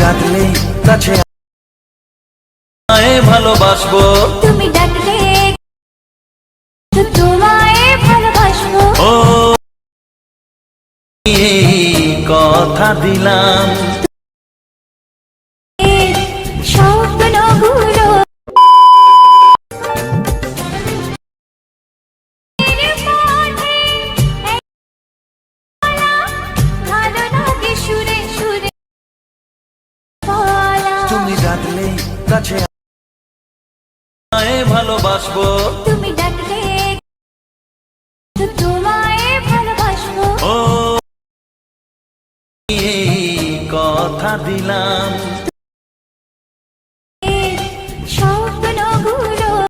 ডাকলে কাছে ভালোবাসবো। তুমি ডাকলে তোমায় ভালোবাসবো। ও কথা দিলাম। ডাকলে কাছে ভালোবাসবো। তুমি ডাকলে তোমায় ভালোবাসবো। ও কথা দিলাম।